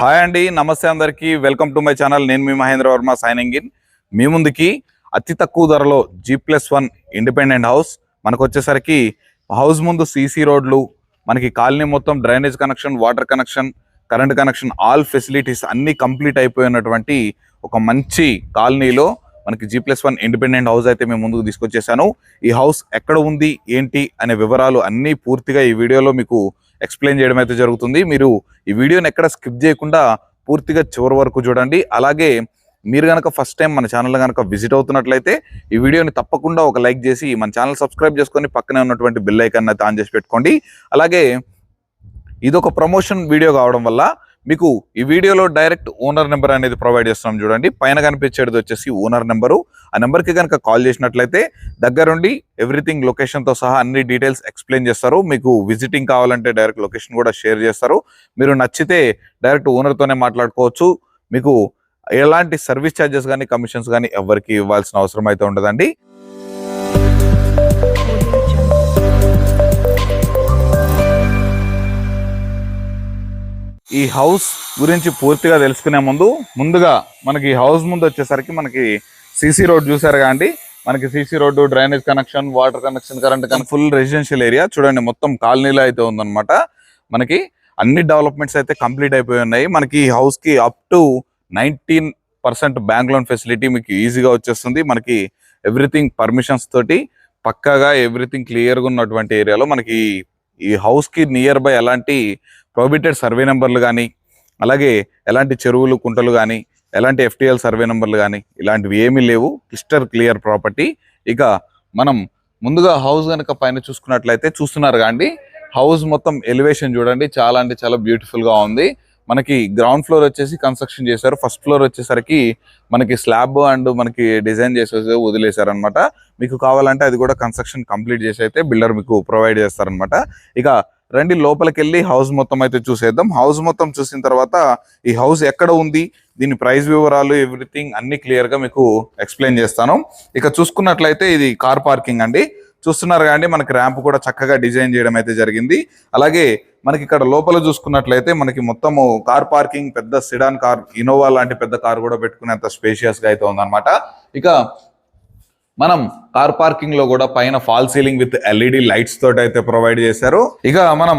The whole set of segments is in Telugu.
హాయ్ అండి నమస్తే అందరికీ. Welcome to my channel. నేను మీ మహేంద్ర వర్మ సైనింగ్ ఇన్. మీ ముందుకి అతి తక్కువ ధరలో G plus one independent house. మనకు వచ్చేసరికి హౌస్ ముందు సీసీ రోడ్లు మనకి కాలనీ మొత్తం drainage connection water connection current connection all facilities అన్ని కంప్లీట్ అయిపోయినటువంటి ఒక మంచి కాలనీలో మనకి G plus one independent house అయితే మేము ముందుకు తీసుకొచ్చేసాను. ఈ హౌస్ ఎక్కడ ఉంది ఏంటి అనే వివరాలు అన్నీ పూర్తిగా ఈ వీడియోలో మీకు ఎక్స్ప్లెయిన్ చేయడం అయితే జరుగుతుంది. మీరు ఈ వీడియోని ఎక్కడ స్కిప్ చేయకుండా పూర్తిగా చివరి వరకు చూడండి. అలాగే మీరు కనుక ఫస్ట్ టైం మన ఛానల్ కనుక విజిట్ అవుతున్నట్లయితే ఈ వీడియోని తప్పకుండా ఒక లైక్ చేసి మన ఛానల్ సబ్స్క్రైబ్ చేసుకొని పక్కనే ఉన్నటువంటి బిల్ ఐకాన్ అయితే ఆన్ చేసి పెట్టుకోండి. అలాగే ఇదొక ప్రమోషన్ వీడియో కావడం వల్ల మీకు ఈ వీడియోలో డైరెక్ట్ ఓనర్ నెంబర్ అనేది ప్రొవైడ్ చేస్తున్నాం చూడండి. పైన కనిపించేది వచ్చేసి ఓనర్ నెంబరు. ఆ నెంబర్కి కనుక కాల్ చేసినట్లయితే దగ్గరుండి ఎవ్రీథింగ్ లొకేషన్తో సహా అన్ని డీటెయిల్స్ ఎక్స్ప్లెయిన్ చేస్తారు. మీకు విజిటింగ్ కావాలంటే డైరెక్ట్ లొకేషన్ కూడా షేర్ చేస్తారు. మీరు నచ్చితే డైరెక్ట్ ఓనర్తోనే మాట్లాడుకోవచ్చు. మీకు ఎలాంటి సర్వీస్ ఛార్జెస్ కానీ కమిషన్స్ కానీ ఎవరికి ఇవ్వాల్సిన అవసరం అయితే ఉండదండి. ఈ హౌస్ గురించి పూర్తిగా తెలుసుకునే ముందు ముందుగా మనకి ఈ హౌస్ ముందు వచ్చేసరికి మనకి సీసీ రోడ్ చూసారు కాండి మనకి CC road drainage connection water connection current connection full residential area చూడండి మొత్తం కాలనీలో అయితే ఉందన్నమాట. మనకి అన్ని డెవలప్మెంట్స్ అయితే కంప్లీట్ అయిపోయి ఉన్నాయి. మనకి ఈ హౌస్కి up to nineteen percent bank loan facility మీకు ఈజీగా వచ్చేస్తుంది. మనకి ఎవ్రీథింగ్ పర్మిషన్స్ తోటి పక్కాగా ఎవ్రీథింగ్ క్లియర్గా ఉన్నటువంటి ఏరియాలో మనకి ఈ హౌస్కి నియర్ బై ఎలాంటి ప్రొహిబిటెడ్ సర్వే నెంబర్లు కానీ అలాగే ఎలాంటి చెరువులు కుంటలు కానీ ఎలాంటి ఎఫ్టీఎల్ సర్వే నెంబర్లు కానీ ఇలాంటివి ఏమీ లేవు. క్లిస్టర్ క్లియర్ ప్రాపర్టీ ఇక మనం ముందుగా హౌస్ కనుక పైన చూసుకున్నట్లయితే చూస్తున్నారు కాండి హౌస్ మొత్తం ఎలివేషన్ చూడండి. చాలా అంటే చాలా బ్యూటిఫుల్గా ఉంది. మనకి గ్రౌండ్ ఫ్లోర్ వచ్చేసి కన్స్ట్రక్షన్ చేశారు. ఫస్ట్ ఫ్లోర్ వచ్చేసరికి మనకి స్లాబ్ అండ్ మనకి డిజైన్ చేసేసి వదిలేశారు అనమాట మీకు కావాలంటే అది కూడా కన్స్ట్రక్షన్ కంప్లీట్ చేసి అయితే బిల్డర్ మీకు ప్రొవైడ్ చేస్తారనమాట ఇక రండి లోపలికి వెళ్ళి హౌస్ మొత్తం అయితే చూసేద్దాం. హౌస్ మొత్తం చూసిన తర్వాత ఈ హౌస్ ఎక్కడ ఉంది దీని ప్రైస్ వివరాలు ఎవ్రీథింగ్ అన్ని క్లియర్గా మీకు ఎక్స్ప్లెయిన్ చేస్తాను. ఇక చూసుకున్నట్లయితే ఇది కార్ పార్కింగ్ అండి. చూస్తున్నారు కానీ మనకి ర్యాంప్ కూడా చక్కగా డిజైన్ చేయడం అయితే జరిగింది. అలాగే మనకి ఇక్కడ లోపల చూసుకున్నట్లయితే మనకి మొత్తము కార్ పార్కింగ్ పెద్ద సిడాన్ కార్ ఇనోవా లాంటి పెద్ద కార్ కూడా పెట్టుకునేంత స్పేషియస్గా అయితే ఉందన్నమాట. ఇక మనం కార్ పార్కింగ్లో కూడా పైన fall ceiling with LED lights తోటి అయితే ప్రొవైడ్ చేశారు. ఇక మనం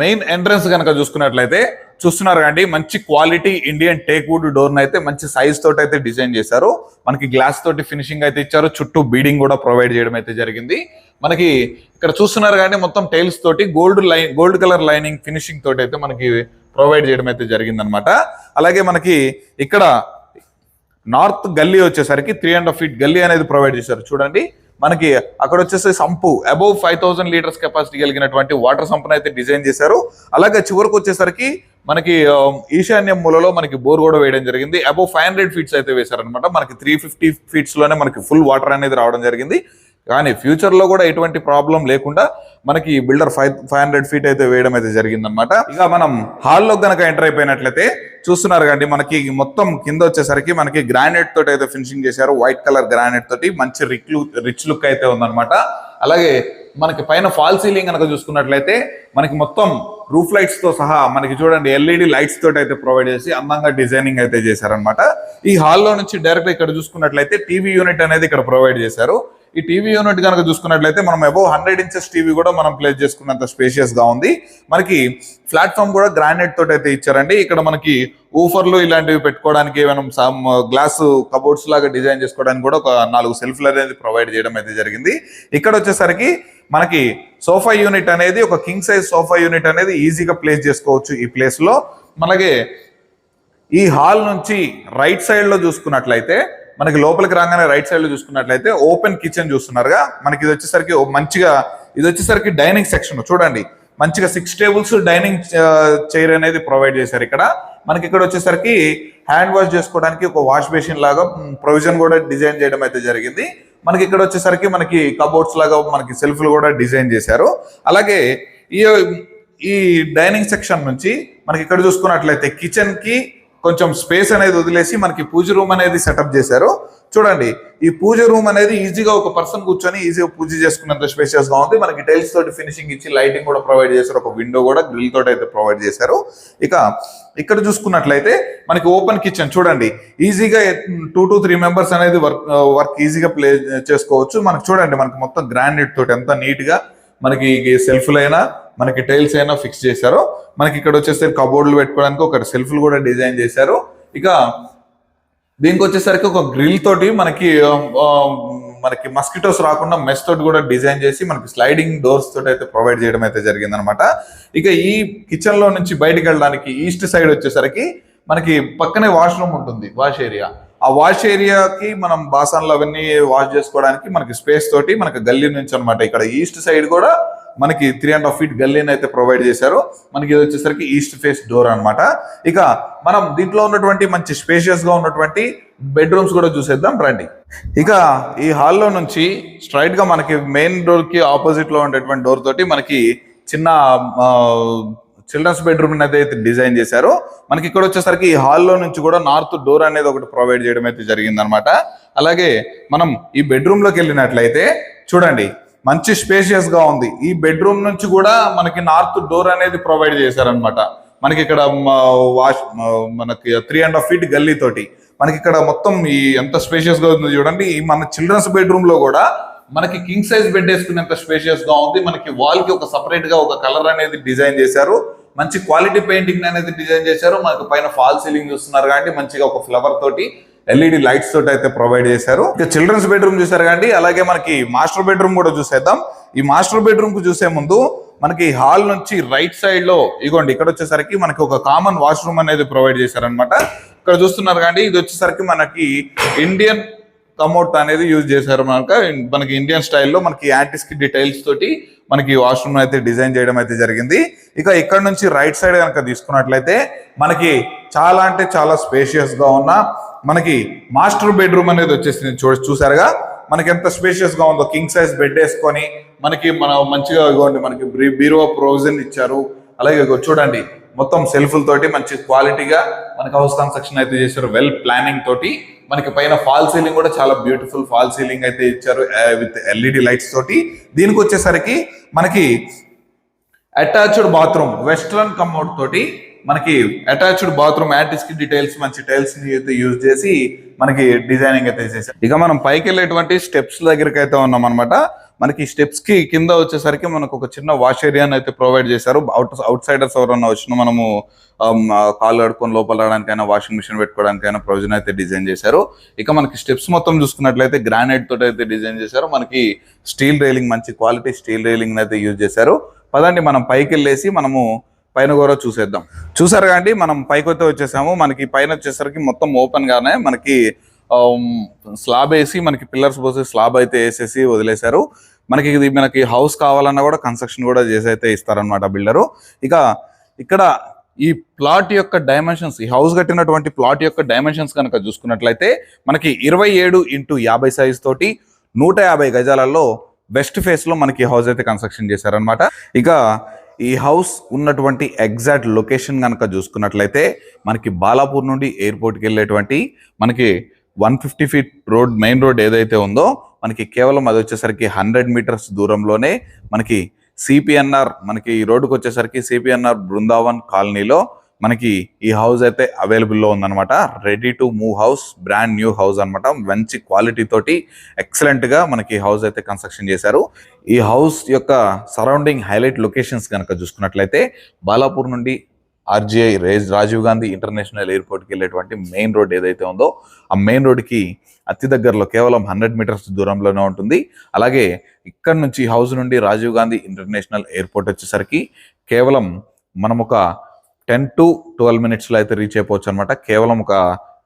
మెయిన్ ఎంట్రన్స్ కనుక చూసుకున్నట్లయితే చూస్తున్నారు కండి మంచి quality Indian teak wood door అయితే మంచి సైజ్ తోటి అయితే డిజైన్ చేశారు. మనకి గ్లాస్ తోటి ఫినిషింగ్ అయితే ఇచ్చారు. చుట్టూ బీడింగ్ కూడా ప్రొవైడ్ చేయడం అయితే జరిగింది. మనకి ఇక్కడ చూస్తున్నారు కానీ మొత్తం టైల్స్ తోటి gold line gold colour lining finishing తోటి అయితే మనకి ప్రొవైడ్ చేయడం అయితే జరిగింది అనమాట అలాగే మనకి ఇక్కడ నార్త్ గల్లీ వచ్చేసరికి త్రీ అండ్ హాఫ్ ఫీట్ గల్లీ అనేది ప్రొవైడ్ చేశారు. చూడండి మనకి అక్కడ వచ్చేసి sump above five thousand litres capacity కలిగినటువంటి వాటర్ సంపును అయితే డిజైన్ చేశారు. అలాగే చివరికి వచ్చేసరికి మనకి ఈశాన్యం ఈశాన్య మూలలో మనకి బోర్ కూడా వేయడం జరిగింది. అబౌవ్ ఫైవ్ హండ్రెడ్ ఫీట్స్ అయితే వేశారనమాట మనకి త్రీ ఫిఫ్టీ ఫీట్స్లోనే మనకి ఫుల్ వాటర్ అనేది రావడం జరిగింది. కానీ ఫ్యూచర్లో కూడా ఎటువంటి ప్రాబ్లం లేకుండా మనకి builder five five hundred feet అయితే వేయడం అయితే జరిగిందనమాట ఇక మనం హాల్లో గనక ఎంటర్ అయిపోయినట్లయితే చూస్తున్నారు కండి మనకి మొత్తం కింద వచ్చేసరికి మనకి గ్రానైట్ తోటి అయితే ఫినిషింగ్ చేశారు. వైట్ కలర్ గ్రానైట్ తోటి మంచి రిక్ రిచ్ లుక్ అయితే ఉందన్నమాట. అలాగే మనకి పైన ఫాల్ సీలింగ్ కనుక చూసుకున్నట్లయితే మనకి మొత్తం రూఫ్ లైట్స్తో సహా మనకి చూడండి ఎల్ఈడి లైట్స్ తోటి అయితే ప్రొవైడ్ చేసి అందంగా డిజైనింగ్ అయితే చేశారనమాట ఈ హాల్లో నుంచి డైరెక్ట్ ఇక్కడ చూసుకున్నట్లయితే టీవీ యూనిట్ అనేది ఇక్కడ ప్రొవైడ్ చేశారు. ఈ టీవీ యూనిట్ కనుక చూసుకున్నట్లయితే మనం అబౌవ్ హండ్రెడ్ ఇంచెస్ టీవీ కూడా మనం ప్లేస్ చేసుకున్నంత స్పేషియస్గా ఉంది. మనకి ప్లాట్ఫామ్ కూడా గ్రానైట్ తోటి అయితే ఇచ్చారండి. ఇక్కడ మనకి ఊఫర్లు ఇలాంటివి పెట్టుకోవడానికి ఏమైనా సమ్ గ్లాస్ కబోర్డ్స్ లాగా డిజైన్ చేసుకోవడానికి కూడా ఒక నాలుగు సెల్ఫ్లు అనేది ప్రొవైడ్ చేయడం అయితే జరిగింది. ఇక్కడ వచ్చేసరికి మనకి సోఫా యూనిట్ అనేది ఒక కింగ్ సైజ్ సోఫా యూనిట్ అనేది ఈజీగా ప్లేస్ చేసుకోవచ్చు ఈ ప్లేస్లో మనకి ఈ హాల్ నుంచి రైట్ సైడ్లో చూసుకున్నట్లయితే మనకి లోపలికి రాగానే రైట్ సైడ్లో చూసుకున్నట్లయితే ఓపెన్ కిచెన్ చూస్తున్నారుగా. మనకి ఇది వచ్చేసరికి మంచిగా ఇది వచ్చేసరికి డైనింగ్ సెక్షన్ చూడండి మంచిగా సిక్స్ టేబుల్స్ డైనింగ్ చైర్ అనేది ప్రొవైడ్ చేశారు ఇక్కడ. మనకి ఇక్కడ వచ్చేసరికి హ్యాండ్ వాష్ చేసుకోవడానికి ఒక వాష్ బేసిన్ లాగా ప్రొవిజన్ కూడా డిజైన్ చేయడం అయితే జరిగింది. మనకి ఇక్కడ వచ్చేసరికి మనకి కబోర్డ్స్ లాగా మనకి సెల్ఫ్లు కూడా డిజైన్ చేశారు. అలాగే ఈ ఈ డైనింగ్ సెక్షన్ నుంచి మనకి ఇక్కడ చూసుకున్నట్లయితే కిచెన్కి కొంచెం స్పేస్ అనేది వదిలేసి మనకి పూజ రూమ్ అనేది సెటప్ చేశారు. చూడండి ఈ పూజ రూమ్ అనేది ఈజీగా ఒక పర్సన్ కూర్చొని ఈజీగా పూజ చేసుకున్నంత స్పేషియస్గా ఉంది. మనకి టైల్స్ తోటి ఫినిషింగ్ ఇచ్చి లైటింగ్ కూడా ప్రొవైడ్ చేశారు. ఒక విండో కూడా గ్రిల్ తోటి అయితే ప్రొవైడ్ చేశారు. ఇక ఇక్కడ చూసుకున్నట్లయితే మనకి ఓపెన్ కిచెన్ చూడండి. ఈజీగా టూ టు త్రీ మెంబర్స్ అనేది వర్క్ వర్క్ ఈజీగా ప్లే చేసుకోవచ్చు. మనకి చూడండి మనకి మొత్తం గ్రాండెడ్ తోటి ఎంత నీట్గా మనకి సెల్ఫ్లైనా మనకి టైల్స్ అయినా ఫిక్స్ చేశారు. మనకి ఇక్కడ వచ్చేసరికి కబోర్డులు పెట్టుకోవడానికి ఒక సెల్ఫ్లు కూడా డిజైన్ చేశారు. ఇక దీనికి వచ్చేసరికి ఒక గ్రిల్ తోటి మనకి మనకి మస్కిటోస్ రాకుండా మెస్ తోటి కూడా డిజైన్ చేసి మనకి స్లైడింగ్ డోర్స్ తోటి అయితే ప్రొవైడ్ చేయడం అయితే జరిగింది అనమాట ఇక ఈ కిచెన్లో నుంచి బయటికి వెళ్ళడానికి ఈస్ట్ సైడ్ వచ్చేసరికి మనకి పక్కనే వాష్రూమ్ ఉంటుంది వాష్ ఏరియా ఆ వాష్ ఏరియాకి మనం బాసన్లు అవన్నీ వాష్ చేసుకోవడానికి మనకి స్పేస్ తోటి మనకి గల్లీ నుంచి అన్నమాట. ఇక్కడ ఈస్ట్ సైడ్ కూడా మనకి త్రీ అండ్ హాఫ్ ఫీట్ గల్లీని అయితే ప్రొవైడ్ చేశారు. మనకి ఇది వచ్చేసరికి ఈస్ట్ ఫేస్ డోర్ అన్నమాట. ఇక మనం దీంట్లో ఉన్నటువంటి మంచి స్పేషియస్గా ఉన్నటువంటి బెడ్రూమ్స్ కూడా చూసేద్దాం రండి. ఇక ఈ హాల్లో నుంచి స్ట్రైట్గా మనకి మెయిన్ డోర్కి ఆపోజిట్లో ఉండేటువంటి డోర్ తోటి మనకి చిన్న చిల్డ్రన్స్ బెడ్రూమ్ అనేది అయితే డిజైన్ చేశారు. మనకి ఇక్కడ వచ్చేసరికి ఈ హాల్లో నుంచి కూడా నార్త్ డోర్ అనేది ఒకటి ప్రొవైడ్ చేయడం అయితే జరిగిందనమాట అలాగే మనం ఈ బెడ్రూమ్లోకి వెళ్ళినట్లయితే చూడండి మంచి స్పేషియస్గా ఉంది. ఈ బెడ్రూమ్ నుంచి కూడా మనకి నార్త్ డోర్ అనేది ప్రొవైడ్ చేశారనమాట మనకి ఇక్కడ వాష్ మనకి త్రీ అండ్ హాఫ్ ఫీట్ గల్లీ తోటి. మనకి ఇక్కడ మొత్తం ఈ ఎంత స్పేషియస్గా ఉంది చూడండి. మన చిల్డ్రన్స్ బెడ్రూమ్లో కూడా మనకి కింగ్ సైజ్ బెడ్ వేసుకునేంత స్పేషియస్గా ఉంది. మనకి వాల్కి ఒక సపరేట్గా ఒక కలర్ అనేది డిజైన్ చేశారు. మంచి క్వాలిటీ పెయింటింగ్ అనేది డిజైన్ చేశారు. మనకి పైన ఫాల్ సీలింగ్ చూస్తున్నారు కాబట్టి మంచిగా ఒక ఫ్లవర్ తోటి ఎల్ఈడి లైట్స్ తోటి అయితే ప్రొవైడ్ చేశారు. ఇక చిల్డ్రన్స్ బెడ్రూమ్ చూసారు కానీ అలాగే మనకి మాస్టర్ బెడ్రూమ్ కూడా చూసేద్దాం. ఈ మాస్టర్ బెడ్రూమ్కు చూసే ముందు మనకి హాల్ నుంచి రైట్ సైడ్లో ఇగోండి ఇక్కడ వచ్చేసరికి మనకి ఒక కామన్ వాష్రూమ్ అనేది ప్రొవైడ్ చేశారనమాట ఇక్కడ చూస్తున్నారు కానీ ఇది వచ్చేసరికి మనకి ఇండియన్ కమోట్ అనేది యూజ్ చేశారు మనక. మనకి ఇండియన్ స్టైల్లో మనకి యాంటిస్కి డీటెయిల్స్ తోటి మనకి వాష్రూమ్ అయితే డిజైన్ చేయడం అయితే జరిగింది. ఇక ఇక్కడ నుంచి రైట్ సైడ్ కనుక తీసుకున్నట్లయితే మనకి చాలా అంటే చాలా స్పేషియస్గా ఉన్న మనకి మాస్టర్ బెడ్రూమ్ అనేది వచ్చేసింది చూ చూసారుగా మనకి ఎంత స్పేషియస్గా ఉందో కింగ్ సైజ్ బెడ్ వేసుకొని మనకి మన మంచిగా ఇవ్వండి మనకి బీరో ప్రొవిజన్ ఇచ్చారు. అలాగే చూడండి. మొత్తం సెల్ఫ్ల తోటి మంచి క్వాలిటీగా మనకి హౌస్ కన్స్ట్రక్షన్ అయితే చేశారు. వెల్ ప్లానింగ్ తోటి మనకి పైన ఫాల్ సీలింగ్ కూడా చాలా బ్యూటిఫుల్ ఫాల్ సీలింగ్ అయితే ఇచ్చారు విత్ ఎల్ఈడి లైట్స్ తోటి. దీనికి వచ్చేసరికి మనకి అటాచ్డ్ బాత్రూమ్ వెస్ట్రన్ కమోడ్ తోటి మనకి అటాచ్డ్ బాత్రూమ్కి డీటెయిల్స్ మంచి టైల్స్ని అయితే యూజ్ చేసి మనకి డిజైనింగ్ అయితే చేశారు. ఇక మనం పైకి వెళ్ళేటువంటి స్టెప్స్ దగ్గరికి అయితే ఉన్నాం అనమాట మనకి స్టెప్స్కి కింద వచ్చేసరికి మనకు ఒక చిన్న వాష్ ఏరియాని అయితే ప్రొవైడ్ చేశారు. అవుట్ అవుట్ సైడర్స్ ఎవరన్నా వచ్చినా మనము um, కాళ్ళు ఆడుకొని లోపల రావడానికైనా వాషింగ్ మిషన్ పెట్టుకోవడానికైనా ప్రొవిజన్ అయితే డిజైన్ చేశారు. ఇక మనకి స్టెప్స్ మొత్తం చూసుకున్నట్లయితే గ్రానైట్ తోటి అయితే డిజైన్ చేశారు. మనకి స్టీల్ రైలింగ్ మంచి క్వాలిటీ స్టీల్ రైలింగ్ అయితే యూజ్ చేశారు. పదండి మనం పైకి వెళ్ళేసి మనము పైన కూడా చూసేద్దాం. చూసారు కాబట్టి మనం పైకి అయితే వచ్చేసాము. మనకి పైన వచ్చేసరికి మొత్తం ఓపెన్ గానే మనకి స్లాబ్ వేసి మనకి పిల్లర్స్ పోసి స్లాబ్ అయితే వేసేసి వదిలేశారు. మనకి ఇది మనకి హౌస్ కావాలన్నా కూడా కన్స్ట్రక్షన్ కూడా చేసి అయితే ఇస్తారనమాట బిల్డరు. ఇక ఇక్కడ ఈ ప్లాట్ యొక్క డైమెన్షన్స్ ఈ హౌస్ కట్టినటువంటి ప్లాట్ యొక్క డైమెన్షన్స్ కనుక చూసుకున్నట్లయితే మనకి ఇరవై ఏడు ఇంటూ యాభై సైజ్ తోటి నూట యాభై గజాలలో వెస్ట్ ఫేస్లో మనకి హౌస్ అయితే కన్స్ట్రక్షన్ చేశారనమాట ఇక ఈ హౌస్ ఉన్నటువంటి ఎగ్జాక్ట్ లొకేషన్ కనుక చూసుకున్నట్లయితే మనకి బాలాపూర్ నుండి ఎయిర్పోర్ట్కి వెళ్ళేటువంటి మనకి one fifty feet road main road ఏదైతే ఉందో మనకి కేవలం అది వచ్చేసరికి హండ్రెడ్ మీటర్స్ దూరంలోనే మనకి సిపిఎన్ఆర్ మనకి ఈ రోడ్డుకు వచ్చేసరికి సిపిఎన్ఆర్ బృందావన్ కాలనీలో మనకి ఈ హౌస్ అయితే అవైలబుల్లో ఉందన్నమాట. Ready to move house brand new house అనమాట మంచి క్వాలిటీ తోటి ఎక్సలెంట్గా మనకి ఈ హౌస్ అయితే కన్స్ట్రక్షన్ చేశారు. ఈ హౌస్ యొక్క సరౌండింగ్ హైలైట్ లొకేషన్స్ కనుక చూసుకున్నట్లయితే బాలాపూర్ నుండి ఆర్జీఐ రేజ్ రాజీవ్ గాంధీ ఇంటర్నేషనల్ ఎయిర్పోర్ట్కి వెళ్ళేటువంటి మెయిన్ రోడ్ ఏదైతే ఉందో ఆ మెయిన్ రోడ్కి అతి దగ్గరలో కేవలం హండ్రెడ్ మీటర్స్ దూరంలోనే ఉంటుంది. అలాగే ఇక్కడ నుంచి హౌస్ నుండి రాజీవ్ గాంధీ ఇంటర్నేషనల్ ఎయిర్పోర్ట్ వచ్చేసరికి కేవలం మనం ఒక టెన్ టు ట్వెల్వ్ మినిట్స్లో అయితే రీచ్ అయిపోవచ్చు అనమాట కేవలం ఒక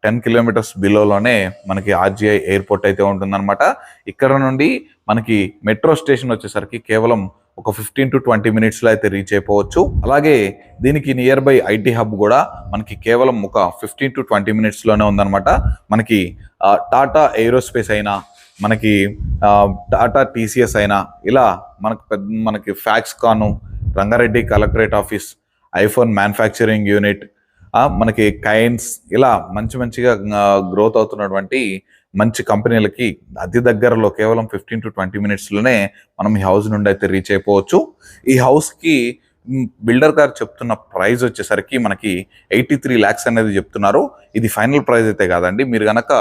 టెన్ కిలోమీటర్స్ బిలోలోనే మనకి ఆర్జీఐ ఎయిర్పోర్ట్ అయితే ఉంటుందన్నమాట. ఇక్కడ నుండి మనకి మెట్రో స్టేషన్ వచ్చేసరికి కేవలం ఒక ఫిఫ్టీన్ టు ట్వంటీ మినిట్స్లో అయితే రీచ్ అయిపోవచ్చు. అలాగే దీనికి నియర్ బై ఐటీ హబ్ కూడా మనకి కేవలం ఒక ఫిఫ్టీన్ టు ట్వంటీ మినిట్స్లోనే ఉందన్నమాట. మనకి టాటా ఏరోస్పేస్ అయినా మనకి టాటా టీసీఎస్ అయినా ఇలా మనకు పెద్ద మనకి Foxconn Rangareddy collectorate office iPhone manufacturing unit మనకి కైన్స్ ఇలా మంచి మంచిగా గ్రోత్ అవుతున్నటువంటి మంచి కంపెనీలకి అతి దగ్గరలో కేవలం ఫిఫ్టీన్ టు ట్వంటీ మినిట్స్లోనే మనం ఈ హౌస్ నుండి అయితే రీచ్ అయిపోవచ్చు. ఈ హౌస్కి బిల్డర్ గారు చెప్తున్న ప్రైస్ వచ్చేసరికి మనకి ఎయిటీ త్రీ ల్యాక్స్ అనేది చెప్తున్నారు. ఇది ఫైనల్ ప్రైస్ అయితే కాదండి. మీరు కనుక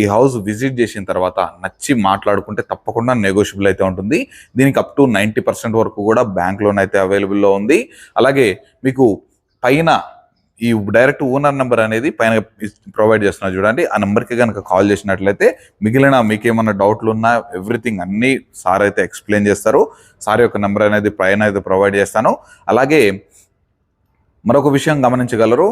ఈ హౌస్ విజిట్ చేసిన తర్వాత నచ్చి మాట్లాడుకుంటే తప్పకుండా నెగోషియబుల్ అయితే ఉంటుంది. దీనికి అప్ టు నైంటీ పర్సెంట్ వరకు కూడా బ్యాంక్ లోన్ అయితే అవైలబుల్లో ఉంది. అలాగే మీకు పైన ఈ డైరెక్ట్ ఓనర్ నెంబర్ అనేది పైన ప్రొవైడ్ చేస్తున్నారు చూడండి. ఆ నెంబర్కి కనుక కాల్ చేసినట్లయితే మిగిలిన మీకేమన్నా డౌట్లు ఉన్నా ఎవ్రీథింగ్ అన్నీ సార్ అయితే ఎక్స్ప్లెయిన్ చేస్తారు. సార్ యొక్క నెంబర్ అనేది పైన అయితే ప్రొవైడ్ చేస్తాను. అలాగే మరొక విషయం గమనించగలరు.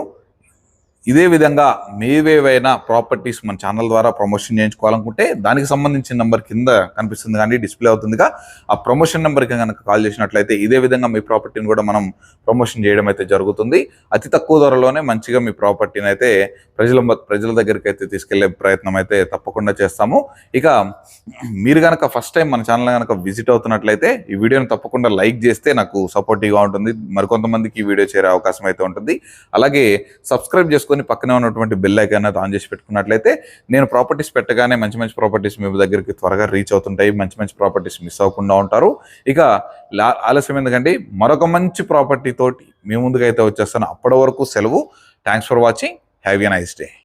ఇదే విధంగా మీవేవైనా ప్రాపర్టీస్ మన ఛానల్ ద్వారా ప్రమోషన్ చేయించుకోవాలనుకుంటే దానికి సంబంధించిన నెంబర్ కింద కనిపిస్తుంది కానీ డిస్ప్లే అవుతుందిగా. ఆ ప్రమోషన్ నెంబర్కి కనుక కాల్ చేసినట్లయితే ఇదే విధంగా మీ ప్రాపర్టీని కూడా మనం ప్రమోషన్ చేయడం అయితే జరుగుతుంది. అతి తక్కువ ధరలోనే మంచిగా మీ ప్రాపర్టీని అయితే ప్రజల ప్రజల దగ్గరికి అయితే తీసుకెళ్ళే ప్రయత్నం అయితే తప్పకుండా చేస్తాము. ఇక మీరు కనుక ఫస్ట్ టైం మన ఛానల్ కనుక విజిట్ అవుతున్నట్లయితే ఈ వీడియోని తప్పకుండా లైక్ చేస్తే నాకు సపోర్టివ్గా ఉంటుంది. మరికొంతమందికి ఈ వీడియో చేరే అవకాశం అయితే ఉంటుంది. అలాగే సబ్స్క్రైబ్ చేసుకొని పక్కనే ఉన్నటువంటి బిల్ ఐకాన్ ఆన్ చేసి పెట్టుకున్నట్లయితే నేను ప్రాపర్టీస్ పెట్టగానే మంచి మంచి ప్రాపర్టీస్ మీ దగ్గరికి త్వరగా రీచ్ అవుతుంటాయి మంచి మంచి ప్రాపర్టీస్ మిస్ అవ్వకుండా ఉంటారు. ఇక లా- ఆలస్యం ఎందుకంటే మరొక మంచి ప్రాపర్టీ తోటి మీ ముందుగా అయితే వచ్చేస్తాను. అప్పటి వరకు సెలవు. Thanks for watching have a nice day